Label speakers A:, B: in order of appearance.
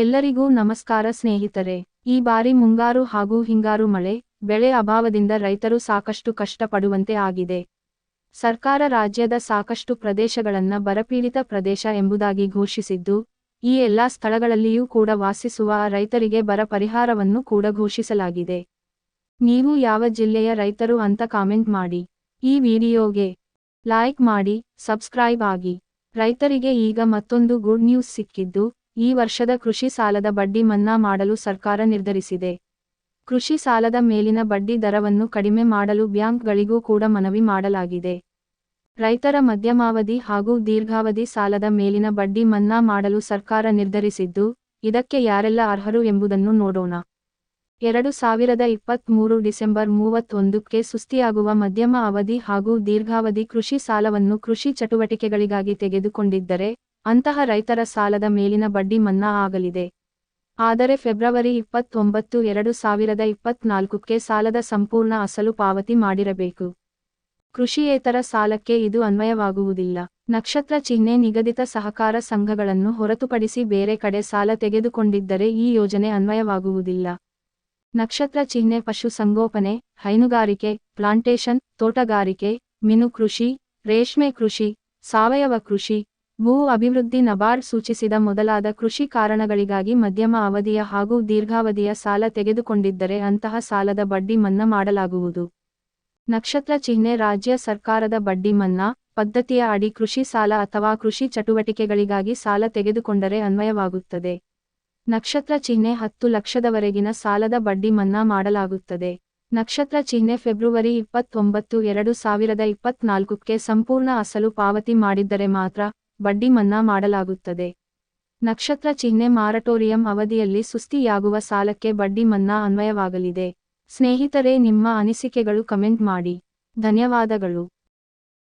A: ಎಲ್ಲರಿಗೂ ನಮಸ್ಕಾರ ಸ್ನೇಹಿತರೆ. ಈ ಬಾರಿ ಮುಂಗಾರು ಹಾಗೂ ಹಿಂಗಾರು ಮಳೆ, ಬೆಳೆ ಅಭಾವದಿಂದ ರೈತರು ಸಾಕಷ್ಟು ಕಷ್ಟಪಡುವಂತೆ ಆಗಿದೆ. ಸರ್ಕಾರ ರಾಜ್ಯದ ಸಾಕಷ್ಟು ಪ್ರದೇಶಗಳನ್ನ ಬರಪೀಡಿತ ಪ್ರದೇಶ ಎಂಬುದಾಗಿ ಘೋಷಿಸಿದ್ದು, ಈ ಎಲ್ಲಾ ಸ್ಥಳಗಳಲ್ಲಿಯೂ ಕೂಡ ವಾಸಿಸುವ ರೈತರಿಗೆ ಬರ ಪರಿಹಾರವನ್ನು ಕೂಡ ಘೋಷಿಸಲಾಗಿದೆ. ನೀವು ಯಾವ ಜಿಲ್ಲೆಯ ರೈತರು ಅಂತ ಕಾಮೆಂಟ್ ಮಾಡಿ. ಈ ವಿಡಿಯೋಗೆ ಲೈಕ್ ಮಾಡಿ, ಸಬ್ಸ್ಕ್ರೈಬ್ ಆಗಿ. ರೈತರಿಗೆ ಈಗ ಮತ್ತೊಂದು ಗುಡ್ ನ್ಯೂಸ್ ಸಿಕ್ಕಿದ್ದು ಈ ವರ್ಷದ ಕೃಷಿ ಸಾಲದ ಬಡ್ಡಿ ಮನ್ನಾ ಮಾಡಲು ಸರ್ಕಾರ ನಿರ್ಧರಿಸಿದೆ. ಕೃಷಿ ಸಾಲದ ಮೇಲಿನ ಬಡ್ಡಿ ದರವನ್ನು ಕಡಿಮೆ ಮಾಡಲು ಬ್ಯಾಂಕ್ಗಳಿಗೂ ಕೂಡ ಮನವಿ ಮಾಡಲಾಗಿದೆ. ರೈತರ ಮಧ್ಯಮಾವಧಿ ಹಾಗೂ ದೀರ್ಘಾವಧಿ ಸಾಲದ ಮೇಲಿನ ಬಡ್ಡಿ ಮನ್ನಾ ಮಾಡಲು ಸರ್ಕಾರ ನಿರ್ಧರಿಸಿದ್ದು, ಇದಕ್ಕೆ ಯಾರೆಲ್ಲ ಅರ್ಹರು ಎಂಬುದನ್ನು ನೋಡೋಣ. ಎರಡು ಸಾವಿರದ ಇಪ್ಪತ್ತ್ಮೂರು ಡಿಸೆಂಬರ್ ಮೂವತ್ತೊಂದಕ್ಕೆ ಸುಸ್ತಿಯಾಗುವ ಮಧ್ಯಮ ಅವಧಿ ಹಾಗೂ ದೀರ್ಘಾವಧಿ ಕೃಷಿ ಸಾಲವನ್ನು ಕೃಷಿ ಚಟುವಟಿಕೆಗಳಿಗಾಗಿ ತೆಗೆದುಕೊಂಡಿದ್ದರೆ ಅಂತಹ ರೈತರ ಸಾಲದ ಮೇಲಿನ ಬಡ್ಡಿ ಮನ್ನಾ ಆಗಲಿದೆ. ಆದರೆ ಫೆಬ್ರವರಿ ಇಪ್ಪತ್ತೊಂಬತ್ತು ಎರಡು ಸಾವಿರದ ಇಪ್ಪತ್ನಾಲ್ಕಕ್ಕೆ ಸಾಲದ ಸಂಪೂರ್ಣ ಅಸಲು ಪಾವತಿ ಮಾಡಿರಬೇಕು. ಕೃಷಿಯೇತರ ಸಾಲಕ್ಕೆ ಇದು ಅನ್ವಯವಾಗುವುದಿಲ್ಲ. ನಕ್ಷತ್ರ ಚಿಹ್ನೆ ನಿಗದಿತ ಸಹಕಾರ ಸಂಘಗಳನ್ನು ಹೊರತುಪಡಿಸಿ ಬೇರೆ ಕಡೆ ಸಾಲ ತೆಗೆದುಕೊಂಡಿದ್ದರೆ ಈ ಯೋಜನೆ ಅನ್ವಯವಾಗುವುದಿಲ್ಲ. ನಕ್ಷತ್ರ ಚಿಹ್ನೆ ಪಶು ಸಂಗೋಪನೆ, ಹೈನುಗಾರಿಕೆ ಪ್ಲಾಂಟೇಶನ್ ತೋಟಗಾರಿಕೆ, ಮೀನು ಕೃಷಿ, ರೇಷ್ಮೆ ಕೃಷಿ, ಸಾವಯವ ಕೃಷಿ ಭೂ ಅಭಿವೃದ್ಧಿ ನಬಾರ್ಡ್ ಸೂಚಿಸಿದ ಮೊದಲಾದ ಕೃಷಿ ಕಾರಣಗಳಿಗಾಗಿ ಮಧ್ಯಮ ಅವಧಿಯ ಹಾಗೂ ದೀರ್ಘಾವಧಿಯ ಸಾಲ ತೆಗೆದುಕೊಂಡಿದ್ದರೆ ಅಂತಹ ಸಾಲದ ಬಡ್ಡಿ ಮನ್ನಾ ಮಾಡಲಾಗುವುದು. ನಕ್ಷತ್ರ ಚಿಹ್ನೆ ರಾಜ್ಯ ಸರ್ಕಾರದ ಬಡ್ಡಿ ಮನ್ನಾ ಪದ್ಧತಿಯ ಅಡಿ ಕೃಷಿ ಸಾಲ ಅಥವಾ ಕೃಷಿ ಚಟುವಟಿಕೆಗಳಿಗಾಗಿ ಸಾಲ ತೆಗೆದುಕೊಂಡರೆ ಅನ್ವಯವಾಗುತ್ತದೆ. ನಕ್ಷತ್ರ ಚಿಹ್ನೆ ಹತ್ತು ಲಕ್ಷದವರೆಗಿನ ಸಾಲದ ಬಡ್ಡಿ ಮನ್ನಾ ಮಾಡಲಾಗುತ್ತದೆ. ನಕ್ಷತ್ರ ಚಿಹ್ನೆ ಫೆಬ್ರವರಿ ಇಪ್ಪತ್ತೊಂಬತ್ತು ಎರಡು ಸಾವಿರದ ಇಪ್ಪತ್ನಾಲ್ಕಕ್ಕೆ ಸಂಪೂರ್ಣ ಅಸಲು ಪಾವತಿ ಮಾಡಿದ್ದರೆ ಮಾತ್ರ ಬಡ್ಡಿ ಮನ್ನಾ ಮಾಡಲಾಗುತ್ತದೆ. ನಕ್ಷತ್ರ ಚಿಹ್ನೆ ಮಾರಟೋರಿಯಂ ಅವಧಿಯಲ್ಲಿ ಸುಸ್ತಿಯಾಗುವ ಸಾಲಕ್ಕೆ ಬಡ್ಡಿ ಮನ್ನಾ ಅನ್ವಯವಾಗಲಿದೆ. ಸ್ನೇಹಿತರೇ, ನಿಮ್ಮ ಅನಿಸಿಕೆಗಳು ಕಮೆಂಟ್ ಮಾಡಿ. ಧನ್ಯವಾದಗಳು.